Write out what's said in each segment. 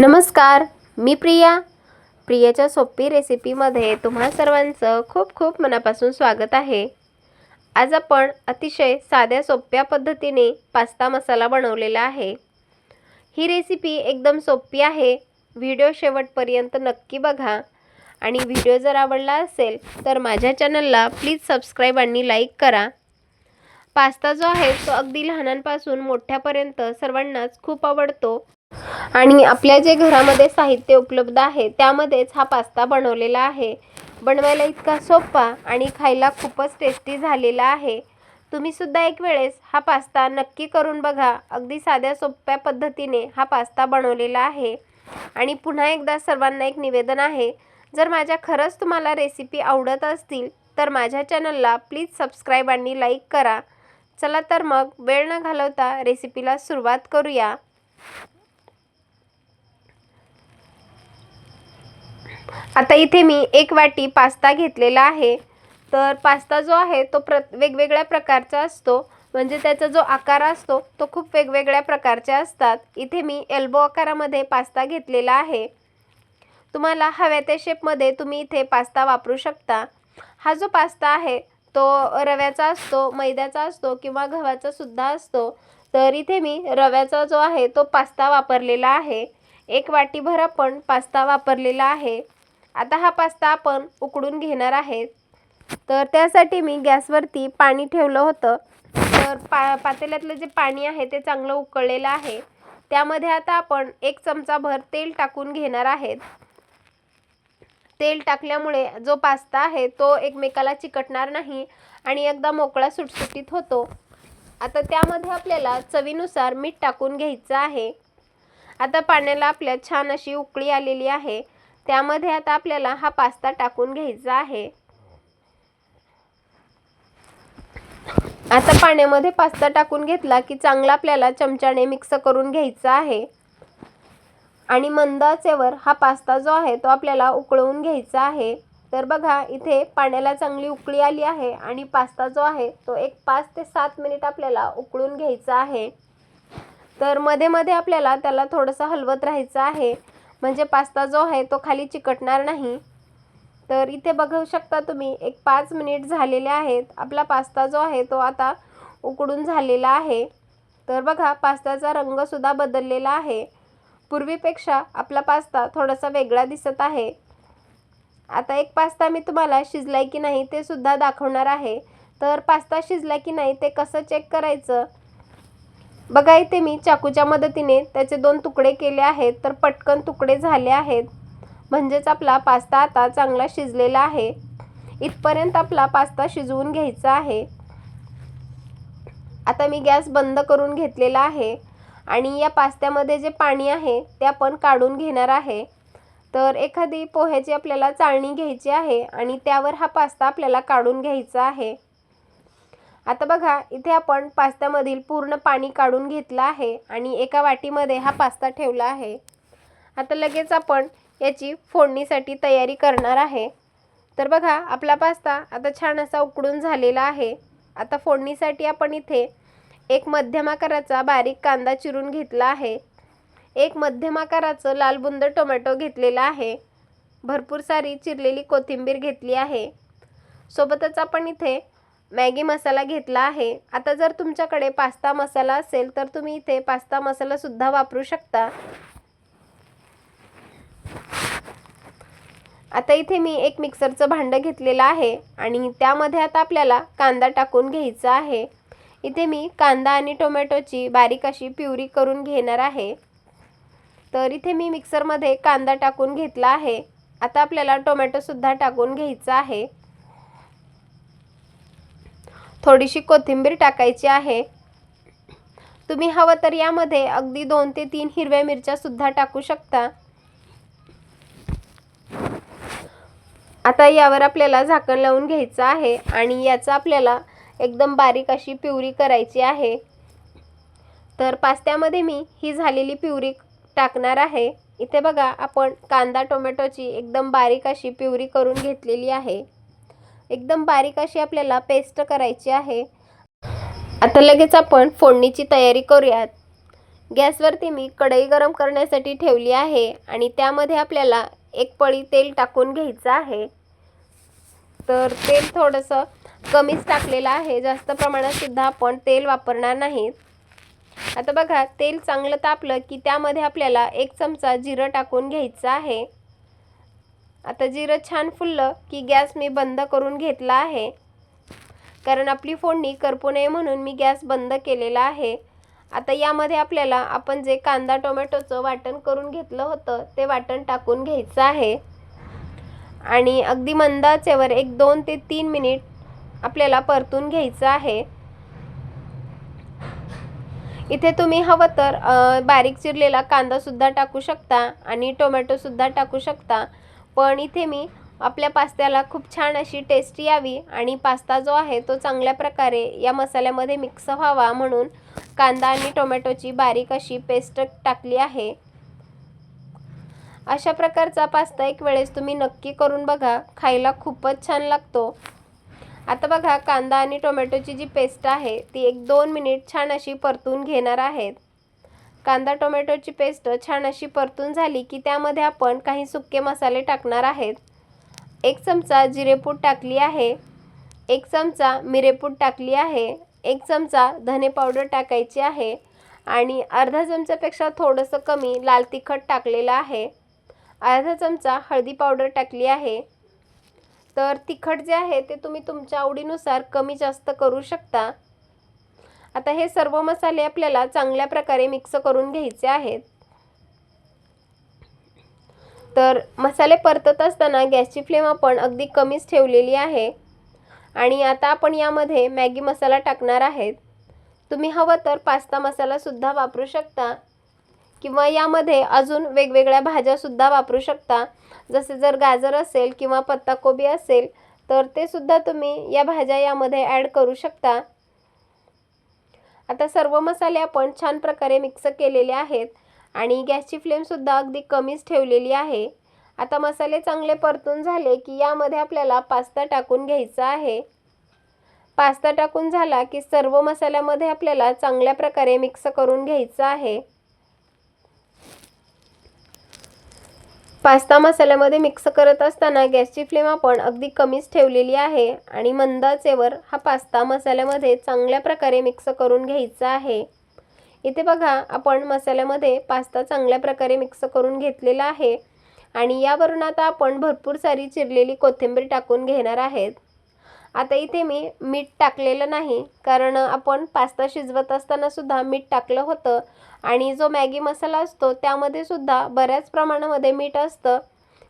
नमस्कार मी प्रिया. प्रियाच्या सोपी रेसिपीमध्ये तुम्हा सर्वांचं खूप खूप मनापासून स्वागत आहे. आज आपण अतिशय साध्या सोप्या पद्धतीने पास्ता मसाला बनवलेला आहे. ही रेसिपी एकदम सोपी आहे. व्हिडिओ शेवटपर्यंत नक्की बघा. आणि व्हिडिओ जर आवडला असेल तर माझ्या चॅनलला प्लीज सबस्क्राईब आणि लाईक करा. पास्ता जो आहे तो अगदी लहानांपासून मोठ्यापर्यंत सर्वांनाच खूप आवडतो. आणि आपल्या जे घरामध्ये साहित्य उपलब्ध आहे त्यामध्येच हा पास्ता बनवलेला आहे. बनवायला इतका सोपा आणि खायला खूपच टेस्टी झालेला आहे. तुम्ही सुद्धा एक वेळेस हा पास्ता नक्की करून बघा. अगदी साध्या सोप्या पद्धतीने हा पास्ता बनवलेला आहे. आणि पुन्हा एकदा सर्वांना एक निवेदन आहे. जर माझ्या खरंच तुम्हाला रेसिपी आवडत असतील तर माझ्या चॅनलला प्लीज सबस्क्राईब आणि लाईक करा. चला तर मग वेळ न घालवता रेसिपीला सुरुवात करूया. आता इथे मी एक वाटी पास्ता घेतलेला आहे. तर पास्ता जो आहे तो प्र वेगवेगळ्या प्रकारचा असतो. म्हणजे त्याचा जो आकार असतो तो खूप वेगवेगळ्या प्रकारचे असतात. इथे मी एल्बो आकारामध्ये पास्ता घेतलेला आहे. तुम्हाला हव्या त्या शेपमध्ये तुम्ही इथे पास्ता वापरू शकता. हा जो पास्ता आहे तो रव्याचा असतो मैद्याचा असतो किंवा गव्हाचा सुद्धा असतो. तर इथे मी रव्याचा जो आहे तो पास्ता वापरलेला आहे. एक वाटीभर आपण पास्ता वापरलेला आहे. आता हा पास्ता आपण उकडून घेणार आहेत तर त्यासाठी मी गॅसवरती पाणी ठेवलं होतं. तर पा पातेल्यातलं जे पाणी आहे ते चांगलं उकळलेलं आहे. त्यामध्ये आता आपण एक चमचाभर तेल टाकून घेणार आहेत. तेल टाकल्यामुळे जो पास्ता आहे तो एकमेकाला चिकटणार नाही आणि एकदा मोकळा सुटसुटीत होतो. आता त्यामध्ये आपल्याला चवीनुसार मीठ टाकून घ्यायचं आहे. आता पाण्याला आपल्या छान अशी उकळी आलेली आहे. त्यामध्ये आता आपल्याला हा पास्ता टाकून घ्यायचा आहे. आता पाण्यामध्ये पास्ता टाकून घेतला की चांगला आपल्याला चमच्याने मिक्स करून घ्यायचा आहे. आणि मंद आचेवर हा पास्ता जो आहे तो आपल्याला उकळवून घ्यायचा आहे. तर बघा इथे पाण्याला चांगली उकळी आली आहे आणि पास्ता जो आहे तो एक पाच ते सात मिनिट आपल्याला उकळून घ्यायचा आहे. तर मध्ये मध्ये आपल्याला त्याला थोडंसं हलवत राहायचं आहे. म्हणजे पास्ता जो आहे तो खाली चिकटणार नाही. तर इथे बघू शकता तुम्ही एक पाच मिनिट झालेले आहेत. आपला पास्ता जो आहे तो आता उकडून झालेला आहे. तर बघा पास्त्याचा रंगसुद्धा बदललेला आहे. पूर्वीपेक्षा आपला पास्ता थोडासा वेगळा दिसत आहे. आता एक पास्ता मी तुम्हाला शिजलाय की नाही ते सुद्धा दाखवणार आहे. तर पास्ता शिजला की नाही ते कसं चेक करायचं? बघा इथे मी चाकूच्या मदतीने त्याचे दोन तुकडे केले आहेत तर पटकन तुकडे झाले आहेत. म्हणजेच आपला पास्ता आता चांगला शिजलेला आहे. इथपर्यंत आपला पास्ता शिजवून घ्यायचा आहे. आता मी गॅस बंद करून घेतलेला आहे आणि या पास्त्यामध्ये जे पाणी आहे ते आपण काढून घेणार आहे. तर एखादी पोह्याची आपल्याला चाळणी घ्यायची आहे आणि त्यावर हा पास्ता आपल्याला काढून घ्यायचा आहे. आता बघा इथे आपण पास्त्यामधील पूर्ण पाणी काढून घेतलं आहे आणि एका वाटीमध्ये हा पास्ता ठेवला आहे. आता लगेच आपण याची फोडणीसाठी तयारी करणार आहे. तर बघा आपला पास्ता आता छान असा उकडून झालेला आहे. आता फोडणीसाठी आपण इथे एक मध्यम आकाराचा बारीक कांदा चिरून घेतला आहे. एक मध्यम आकाराचं लालबुंद टोमॅटो घेतलेला आहे. भरपूर सारी चिरलेली कोथिंबीर घेतली आहे. सोबतच आपण इथे मॅगी मसाला घेतला आहे. आता जर तुमच्याकडे पास्ता मसाला असेल तर तुम्ही इथे पास्ता मसालासुद्धा वापरू शकता. आता इथे मी एक मिक्सरचं भांडं घेतलेलं आहे आणि त्यामध्ये आता आपल्याला कांदा टाकून घ्यायचा आहे. इथे मी कांदा आणि टोमॅटोची बारीक अशी प्युरी करून घेणार आहे. तर इथे मी मिक्सरमध्ये कांदा टाकून घेतला आहे. आता आपल्याला टोमॅटोसुद्धा टाकून घ्यायचा आहे. थोडीशी कोथिंबीर टाकायची आहे. तुम्ही हवं तर यामध्ये अगदी दोन ते तीन हिरव्या मिरच्यासुद्धा टाकू शकता. आता यावर आपल्याला झाकण लावून घ्यायचं आहे आणि याचं आपल्याला एकदम बारीक अशी पिवरी करायची आहे. तर पास्त्यामध्ये मी ही झालेली पिवरी टाकणार आहे. इथे बघा आपण कांदा टोमॅटोची एकदम बारीक अशी पिवरी करून घेतलेली आहे. एकदम बारीक अशी आपल्याला पेस्ट करायची आहे. आता लगेच आपण फोडणीची तयारी करूयात. गॅसवरती मी कढई गरम करण्यासाठी ठेवली आहे आणि त्यामध्ये आपल्याला एक पळी तेल टाकून घ्यायचं आहे. तर तेल थोडंसं कमीच टाकलेलं आहे. जास्त प्रमाणात सुद्धा आपण तेल वापरणार नाहीत. आता बघा तेल चांगलं तापलं की त्यामध्ये आपल्याला एक चमचा जिरं टाकून घ्यायचं आहे. आता जिरं छान फुललं की गॅस मी बंद करून घेतला आहे. कारण आपली फोडणी करपू नये म्हणून मी गॅस बंद केलेला आहे. आता यामध्ये आपल्याला आपण जे कांदा टोमॅटोचं वाटण करून घेतलं होतं ते वाटण टाकून घ्यायचं आहे. आणि अगदी मंदाचेवर एक दोन ते तीन मिनिट आपल्याला परतून घ्यायचं आहे. इथे तुम्ही हवं तर बारीक चिरलेला कांदासुद्धा टाकू शकता आणि टोमॅटोसुद्धा टाकू शकता. पण इथे मी आपल्या पास्त्याला खूप छान अशी टेस्टी यावी आणि पास्ता जो आहे तो चांगल्या प्रकारे या मसाल्यामध्ये मिक्स व्हावा म्हणून कांदा आणि टोमॅटोची बारीक अशी पेस्ट टाकली आहे. अशा प्रकारचा पास्ता एक वेळेस तुम्ही नक्की करून बघा खायला खूपच छान लागतो. आता बघा कांदा आणि टोमॅटोची जी पेस्ट आहे ती एक दोन मिनिट छान अशी परतून घेणार आहेत. कांदा टोमॅटोची पेस्ट छान अशी परतून झाली की त्यामध्ये आपण काही सुके मसाले टाकणार आहेत. एक चमचा जिरेपूड टाकली आहे. एक चमचा मिरेपूड टाकली आहे. एक चमचा धने पावडर टाकायची आहे आणि अर्धा चमच्यापेक्षा थोडंसं कमी लाल तिखट टाकलेलं आहे. अर्धा चमचा हळदी पावडर टाकली आहे. तर तिखट जे आहे ते तुम्ही तुमच्या आवडीनुसार कमी जास्त करू शकता. आता हे सर्व मसाले आपल्याला चांगल्या प्रकारे मिक्स करून घ्यायचे आहेत. तर मसाले परतत असताना गॅसची फ्लेम आपण अगदी कमीच ठेवलेली आहे. आणि आता आपण यामध्ये मॅगी मसाला टाकणार आहेत. तुम्ही हवं तर पास्ता मसालासुद्धा वापरू शकता. किंवा यामध्ये अजून वेगवेगळ्या भाज्यासुद्धा वापरू शकता. जसे जर गाजर असेल किंवा पत्ताकोबी असेल तर ते सुद्धा तुम्ही या भाज्या यामध्ये ॲड करू शकता. आता सर्व मसाले आपण छान प्रकारे मिक्स केलेले आहेत आणि गॅसची फ्लेमसुद्धा अगदी कमीच ठेवलेली आहे. आता मसाले चांगले परतून झाले की यामध्ये आपल्याला पास्ता टाकून घ्यायचा आहे. पास्ता टाकून झाला की सर्व मसाल्यामध्ये आपल्याला चांगल्या प्रकारे मिक्स करून घ्यायचं आहे. पास्ता मसाल्यामध्ये मिक्स करत असताना गॅसची फ्लेम आपण अगदी कमीच ठेवलेली आहे आणि मंद आचेवर हा पास्ता मसाल्यामध्ये चांगल्या प्रकारे मिक्स करून घ्यायचा आहे. इथे बघा आपण मसाल्यामध्ये पास्ता चांगल्या प्रकारे मिक्स करून घेतलेला आहे आणि यावरून आता आपण भरपूर सारी चिरलेली कोथिंबीर टाकून घेणार आहेत. आता इथे मी मीठ टाकलेलं नाही कारण आपण पास्ता शिजवत असताना सुद्धा मीठ टाकलं होतं. आणि जो मॅगी मसाला असतो त्यामध्ये सुद्धा बऱ्याच प्रमाणामध्ये मीठ असतं.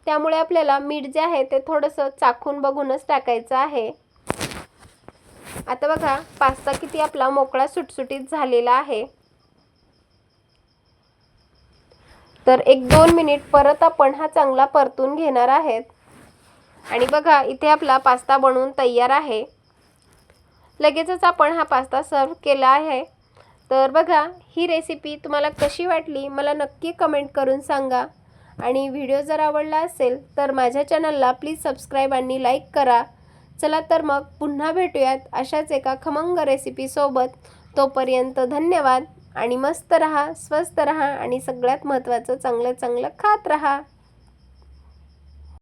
त्यामुळे आपल्याला मीठ जे आहे ते थोडंसं चाखून बघूनच टाकायचं आहे. आता बघा पास्ता किती आपला मोकळा सुटसुटीत झालेला आहे. तर एक दोन मिनिट परत आपण हा चांगला परतून घेणार आहेत. आणि बघा इथे आपला पास्ता बनवून तयार आहे. लगेचच आपण हा पास्ता सर्व केला आहे. तर बघा ही रेसिपी तुम्हाला कशी वाटली मला नक्की कमेंट करून सांगा. आणि व्हिडिओ जर आवडला असेल तर माझ्या चॅनलला प्लीज सबस्क्राईब आणि लाईक करा. चला तर मग पुन्हा भेटूयात अशाच एका खमंग रेसिपीसोबत तोपर्यंत धन्यवाद. आणि मस्त रहा स्वस्त रहा आणि सगळ्यात महत्त्वाचं चांगलं चांगलं खात रहा.